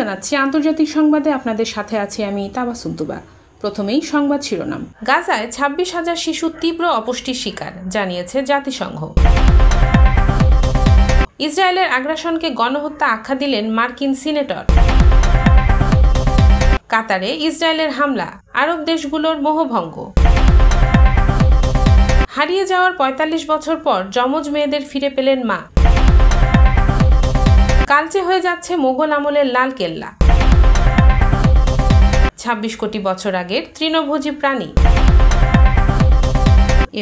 জানাচ্ছি, আন্তর্জাতিক সংবাদে আপনাদের সাথে আছি আমি তাবাসুদ্দুবা প্রথমেই সংবাদ শিরোনাম। গাজায় ছাব্বিশ হাজার শিশু তীব্র অপুষ্টির শিকার, জানিয়েছে জাতিসংঘ। ইসরায়েলের আগ্রাসনকে গণহত্যা আখ্যা দিলেন মার্কিন সিনেটর। কাতারে ইসরায়েলের হামলা, আরব দেশগুলোর মোহভঙ্গ। হারিয়ে যাওয়ার ৪৫ বছর পর যমজ মেয়েদের ফিরে পেলেন মা। কালচে হয়ে যাচ্ছে মোগল আমলের লাল কেল্লা। ছাব্বিশ কোটি বছর আগের তৃণভোজী প্রাণী।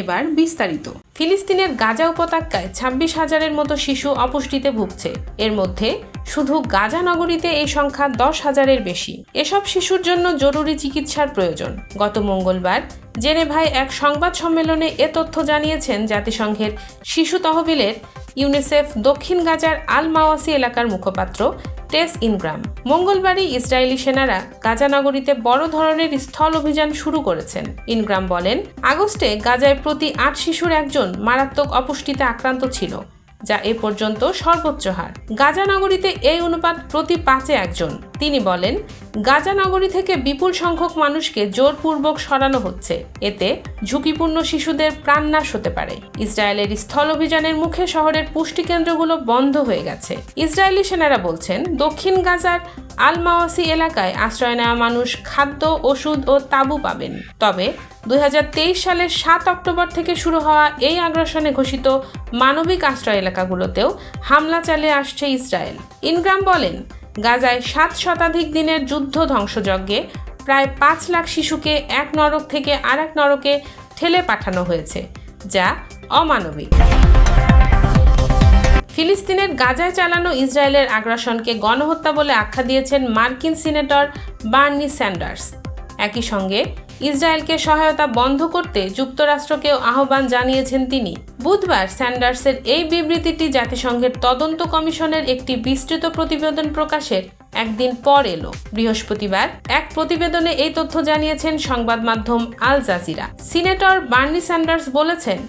এবার বিস্তারিত। ফিলিস্তিনের গাজা উপত্যকায় ছাব্বিশ হাজারের মতো শিশু অপুষ্টিতে ভুগছে। এর মধ্যে শুধু গাজা নগরীতে এই সংখ্যা দশ হাজারের বেশি। এসব শিশুর জন্য জরুরি চিকিৎসার প্রয়োজন। গত মঙ্গলবার জেনেভায় এক সংবাদ সম্মেলনে এ তথ্য জানিয়েছেন জাতিসংঘের শিশু তহবিলের ইউনিসেফ দক্ষিণ গাজার আল মাওয়াসি এলাকার মুখপাত্র টেস ইনগ্রাম। মঙ্গলবারই ইসরায়েলি সেনারা গাজা নগরীতে বড় ধরনের স্থল অভিযান শুরু করেছেন। ইনগ্রাম বলেন, আগস্টে গাজায় প্রতি আট শিশুর একজন মারাত্মক অপুষ্টিতে আক্রান্ত ছিল। যা এ পর্যন্ত সর্বোচ্চ হার। গাজা নগরীতে এই অনুপাত প্রতি পাঁচে একজন। তিনি বলেন, গাজা নগরী থেকে বিপুল সংখ্যক মানুষকে জোরপূর্বক সরানো হচ্ছে। এতে ঝুঁকিপূর্ণ শিশুদের প্রাণনাশ হতে পারে। ইসরায়েলের স্থল অভিযানের মুখে শহরের পুষ্টি কেন্দ্রগুলো বন্ধ হয়ে গেছে। ইসরায়েলি সেনারা বলছেন, দক্ষিণ গাজার আলমাওয়াসি এলাকায় আশ্রয় নেওয়া মানুষ খাদ্য, ওষুধ ও তাঁবু পাবেন। তবে দুই হাজার তেইশ সালের সাত অক্টোবর থেকে শুরু হওয়া এই আগ্রাসনে ঘোষিত মানবিক আশ্রয় এলাকাগুলোতেও হামলা চালিয়ে আসছে ইসরায়েল। ইনগ্রাম বলেন, গাজায় সাত শতাধিক দিনের যুদ্ধ ধ্বংসযজ্ঞে প্রায় পাঁচ লাখ শিশুকে এক নরক থেকে আরেক নরকে ঠেলে পাঠানো হয়েছে, যা অমানবিক। ফিলিস্তিনের গাজায় চালানো ইসরায়েলের আগ্রাসনকে গণহত্যা বলে আখ্যা দিয়েছেন মার্কিন সিনেটর বার্নি স্যান্ডার্স। একই সঙ্গে ইসরায়েলকে সহায়তা বন্ধ করতে যুক্তরাষ্ট্রকেও আহ্বান জানিয়েছেন তিনি। বুধবার স্যান্ডার্সের এই বিবৃতিটি জাতিসংঘের তদন্ত কমিশনের একটি বিস্তৃত প্রতিবেদন প্রকাশের একদিন পর এলো। বৃহস্পতিবার এক প্রতিবেদনে এই তথ্য জানিয়েছেন সংবাদ মাধ্যম Al Jazeera. Senator Bernie Sanders বলেছেন,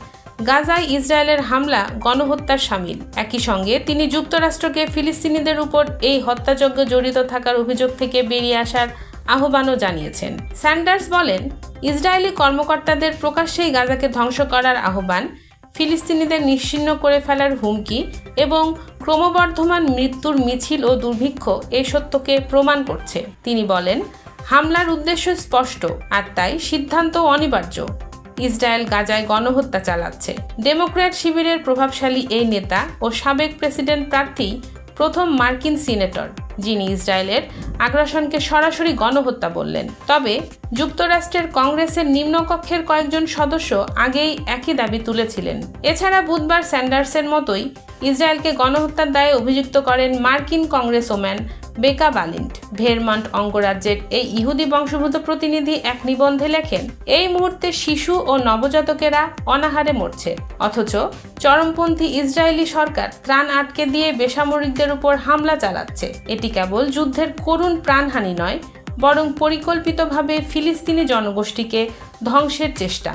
গাজায় ইসরায়েলের হামলা গণহত্যার সামিল। একই সঙ্গে তিনি যুক্তরাষ্ট্রকে ফিলিস্তিনিদের উপর এই হত্যাযজ্ঞ জড়িত থাকার অভিযোগ থেকে বেরিয়ে আসার আহ্বানও জানিয়েছেন। স্যান্ডার্স বলেন, ইসরায়েলি কর্মকর্তাদের প্রকাশ্যেই গাজাকে ধ্বংস করার আহ্বান, ফিলিস্তিনিদের নিশ্চিন্ন করে ফেলার হুমকি এবং ক্রমবর্ধমান মৃত্যুর মিছিল ও দুর্ভিক্ষ এই সত্যকে প্রমাণ করছে। তিনি বলেন, হামলার উদ্দেশ্য স্পষ্ট, আর তাই সিদ্ধান্ত অনিবার্য। ইসরায়েল গাজায় গণহত্যা চালাচ্ছে। ডেমোক্র্যাট শিবিরের প্রভাবশালী এই নেতা ও সাবেক প্রেসিডেন্ট প্রার্থী প্রথম মার্কিন সিনেটর, যিনি ইসরায়েলের আগ্রাসনকে সরাসরি গণহত্যা বললেন। তবে যুক্তরাষ্ট্রের কংগ্রেসের নিম্নকক্ষের কয়েকজন সদস্য আগেই একই দাবি তুলেছিলেন। এছাড়া বুধবার স্যান্ডার্সের মতোই ইসরায়েলকে গণহত্যার দায়ে অভিযুক্ত করেন মার্কিন কংগ্রেসওম্যান বেকা বালিন্ট ভেরমান্ট অঙ্গরাজ্যের এই ইহুদি বংশোদ্ভূত প্রতিনিধি এক নিবন্ধে লেখেন, এই মুহূর্তে শিশু ও নবজাতকেরা অনাহারে মরছে। অথচ চরমপন্থী ইসরায়েলি সরকার ত্রাণ আটকে দিয়ে বেসামরিকদের উপর হামলা চালাচ্ছে। এটি কেবল যুদ্ধের করুণ প্রাণহানি নয়, বরং পরিকল্পিতভাবে ফিলিস্তিনি জনগোষ্ঠীকে ধ্বংসের চেষ্টা।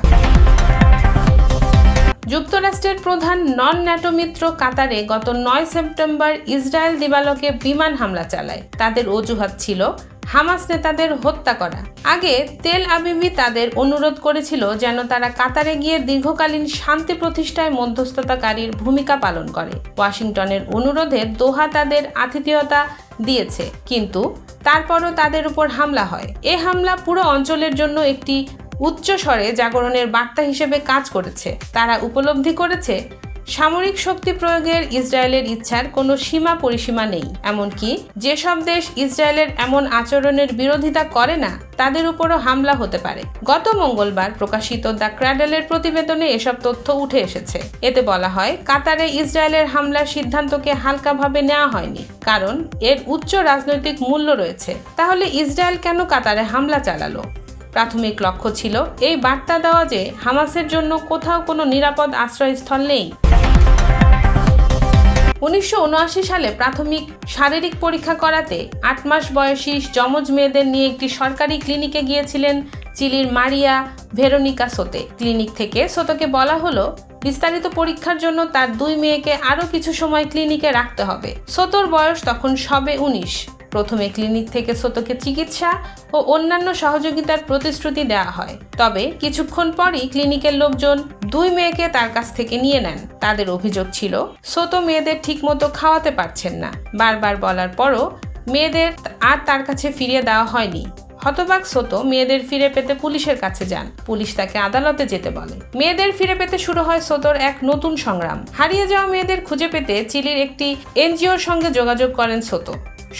যুক্তরাষ্ট্রের প্রধান নন ন্যাটো মিত্র কাতারে গত নয় সেপ্টেম্বর ইসরায়েল দিবালকে বিমান হামলা চালায়। তাদের অজুহাত ছিল হামাস নেতাদের হত্যা করা। আগে তেল আবিবি তাদের অনুরোধ করেছিল যেন তারা কাতারে গিয়ে দীর্ঘকালীন শান্তি প্রতিষ্ঠায় মধ্যস্থতাকারীর ভূমিকা পালন করে। ওয়াশিংটনের অনুরোধে দোহা তাদের আতিথেয়তা দিয়েছে, কিন্তু তারপরও তাদের উপর হামলা হয়। এ হামলা পুরো অঞ্চলের জন্য একটি উচ্চ স্বরে জাগরণের বার্তা হিসেবে কাজ করেছে। তারা উপলব্ধি করেছে, সামরিক শক্তি প্রয়োগের ইসরায়েলের ইচ্ছার কোনো সীমা পরিসীমা নেই। এমনকি যেসব দেশ ইসরায়েলের এমন আচরণের বিরোধিতা করে না, তাদের উপরও হামলা হতে পারে। গত মঙ্গলবার প্রকাশিত দ্য ক্র্যাডেলের প্রতিবেদনে এসব তথ্য উঠে এসেছে। এতে বলা হয়, কাতারে ইসরায়েলের হামলার সিদ্ধান্তকে হালকাভাবে নেওয়া হয়নি, কারণ এর উচ্চ রাজনৈতিক মূল্য রয়েছে। তাহলে ইসরায়েল কেন কাতারে হামলা চালালো? প্রাথমিক লক্ষ্য ছিল এই বার্তা দেওয়া যে হামাসের জন্য কোথাও কোনো নিরাপদ আশ্রয়স্থল নেই। উনিশশো উনআশি সালে প্রাথমিক শারীরিক পরীক্ষা করাতে আট মাস বয়সী যমজ মেয়েদের নিয়ে একটি সরকারি ক্লিনিকে গিয়েছিলেন চিলির মারিয়া ভেরোনিকা সোতে। ক্লিনিক থেকে সোতোকে বলা হলো, বিস্তারিত পরীক্ষার জন্য তার দুই মেয়েকে আরও কিছু সময় ক্লিনিকে রাখতে হবে। সোতোর বয়স তখন সবে উনিশ। প্রথমে ক্লিনিক থেকে সোতোকে চিকিৎসা ও অন্যান্য সহযোগিতার প্রতিশ্রুতি দেওয়া হয়। তবে কিছুক্ষণ পরই ক্লিনিকের লোকজন দুই মেয়েকে তার কাছ থেকে নিয়ে নেন। তাদের অভিযোগ ছিল সোতো মেয়েদের ঠিকমতো খাওয়াতে পারছেন না। বারবার বলার পরও মেয়েদের আর তার কাছে ফিরিয়ে দেওয়া হয়নি। হতবাক সোতো মেয়েদের ফিরে পেতে পুলিশের কাছে যান। পুলিশ তাকে আদালতে যেতে বলে। মেয়েদের ফিরে পেতে শুরু হয় সোতোর এক নতুন সংগ্রাম। হারিয়ে যাওয়া মেয়েদের খুঁজে পেতে চিলির একটি এনজিওর সঙ্গে যোগাযোগ করেন সোতো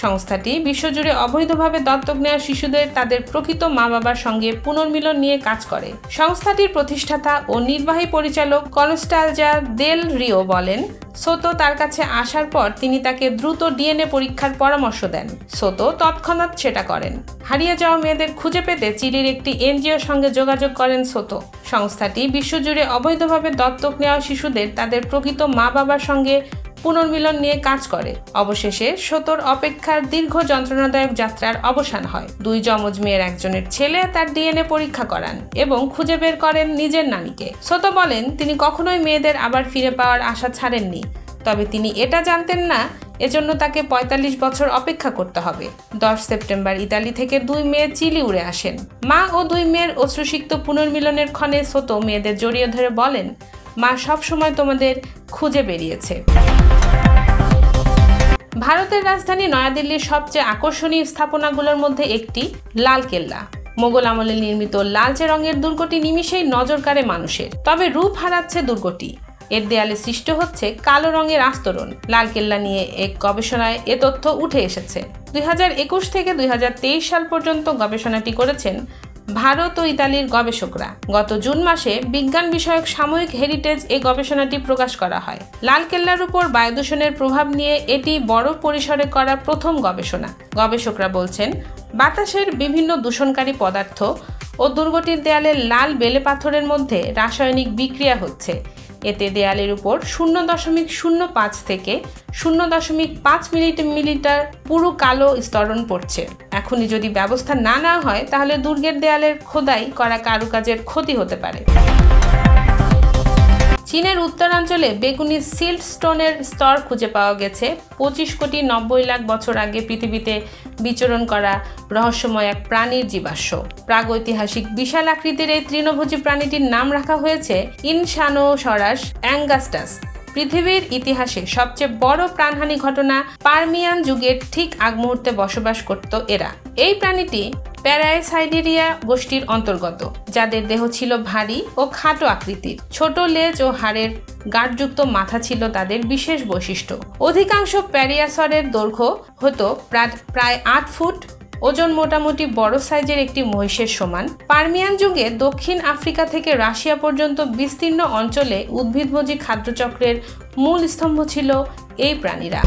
সংস্থাটি বিশ্বজুড়ে অবৈধভাবে দত্তক নেওয়া শিশুদের তাদের প্রকৃত মা বাবার সঙ্গে পুনর্মিলন নিয়ে কাজ করে। সংস্থাটির প্রতিষ্ঠাতা ও নির্বাহী পরিচালক কনস্টালজা দেল রিও বলেন, সোতো তার কাছে আসার পর তিনি তাকে দ্রুত ডিএনএ পরীক্ষার পরামর্শ দেন। সোতো তৎক্ষণাৎ সেটা করেন। হারিয়ে যাওয়া মেয়েদের খুঁজে পেতে চিলির একটি এনজিওর সঙ্গে যোগাযোগ করেন সোতো। সংস্থাটি বিশ্বজুড়ে অবৈধভাবে দত্তক নেওয়া শিশুদের তাদের প্রকৃত মা বাবার সঙ্গে পুনর্মিলন নিয়ে কাজ করে। অবশেষে সতর অপেক্ষার দীর্ঘ যন্ত্রণাদায়ক যাত্রার অবসান হয়। দুই যমজ মেয়ের একজনের ছেলে তার ডিএনএ পরীক্ষা করান এবং খুঁজে বের করেন নিজের নানিকে। সতো বলেন, তিনি কখনোই মেয়েদের আবার ফিরে পাওয়ার আশা ছাড়েননি। তবে তিনি এটা জানতেন না, এজন্য তাকে ৪৫ বছর অপেক্ষা করতে হবে। দশ সেপ্টেম্বর ইতালি থেকে দুই মেয়ে চিলি উড়ে আসেন। মা ও দুই মেয়ের অশ্রুসিক্ত পুনর্মিলনের ক্ষণে সোতো মেয়েদের জড়িয়ে ধরে বলেন, মা সবসময় তোমাদের খুঁজে বেরিয়েছে। ভারতের রাজধানী নয়াদিল্লির সবচেয়ে আকর্ষণীয় স্থাপনাগুলোর মধ্যে একটি লালকেল্লা মোগল আমলে নির্মিত লালচে রঙের দুর্গটি নিমিষেই নজর কাড়ে মানুষের। তবে রূপ হারাচ্ছে দুর্গটি। এর দেয়ালে সৃষ্ট হচ্ছে কালো রঙের আস্তরণ। লালকেল্লা নিয়ে এক গবেষণায় এ তথ্য উঠে এসেছে। দুই হাজার একুশ থেকে দুই হাজার তেইশ সাল পর্যন্ত গবেষণাটি করেছেন ভারত ও ইতালির গবেষকরা। গত জুন মাসে বিজ্ঞান বিষয়ক সাময়িক হেরিটেজ এ গবেষণাটি প্রকাশ করা হয়। লালকেল্লার উপর বায়ুদূষণের প্রভাব নিয়ে এটি বড় পরিসরে করা প্রথম গবেষণা। গবেষকরা বলছেন, বাতাসের বিভিন্ন দূষণকারী পদার্থ ও দুর্গটির দেয়ালে লাল বেলে পাথরের মধ্যে রাসায়নিক বিক্রিয়া হচ্ছে। এতে দেয়ালের উপর শূন্য দশমিক শূন্য পাঁচ থেকে শূন্য দশমিক পাঁচ মিলিমিটার পুরো কালো স্তরণ পড়ছে। এখনই যদি ব্যবস্থা না নেওয়া হয়, তাহলে দুর্গের দেয়ালের খোদাই করা কারুকাজের ক্ষতি হতে পারে। চীনের উত্তরাঞ্চলে বেগুনি সিল্ট স্টোনের স্তর খুঁজে পাওয়া গেছে। পঁচিশ কোটি নব্বই লাখ বছর আগে পৃথিবীতে বিচরণ করা রহস্যময় এক প্রাণীর জীবাশ্ম। প্রাগৈতিহাসিক বিশাল আকৃতির এই তৃণভোজী প্রাণীটির নাম রাখা হয়েছে ইনসানোসরাস অ্যাঙ্গাস্টাস। পৃথিবীর ইতিহাসে সবচেয়ে বড় প্রাণহানি ঘটনা পারমিয়ান যুগের ঠিক আগ মুহূর্তে বসবাস করত এরা। এই প্রাণীটি প্যারাসাইডেরিয়া গোষ্ঠীর অন্তর্গত, যাদের দেহ ছিল ভারী ও খাটো আকৃতির। ছোট লেজ ও হাড়ের গাঢ়যুক্ত মাথা ছিল তাদের বিশেষ বৈশিষ্ট্য। অধিকাংশ প্যারিয়াসরের দৈর্ঘ্য হতো প্রায় আট ফুট, ওজন মোটামুটি বড় সাইজের একটি মহিষের সমান। পার্মিয়ান যুগে দক্ষিণ আফ্রিকা থেকে রাশিয়া পর্যন্ত বিস্তীর্ণ অঞ্চলে উদ্ভিদভোজী খাদ্যচক্রের মূল স্তম্ভ ছিল এই প্রাণীরা।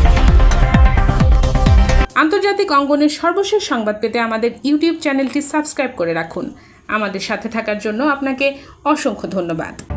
আন্তর্জাতিক অঙ্গনের সর্বশেষ সংবাদ পেতে আমাদের ইউটিউব চ্যানেলটি সাবস্ক্রাইব করে রাখুন। আমাদের সাথে থাকার জন্য আপনাকে অসংখ্য ধন্যবাদ।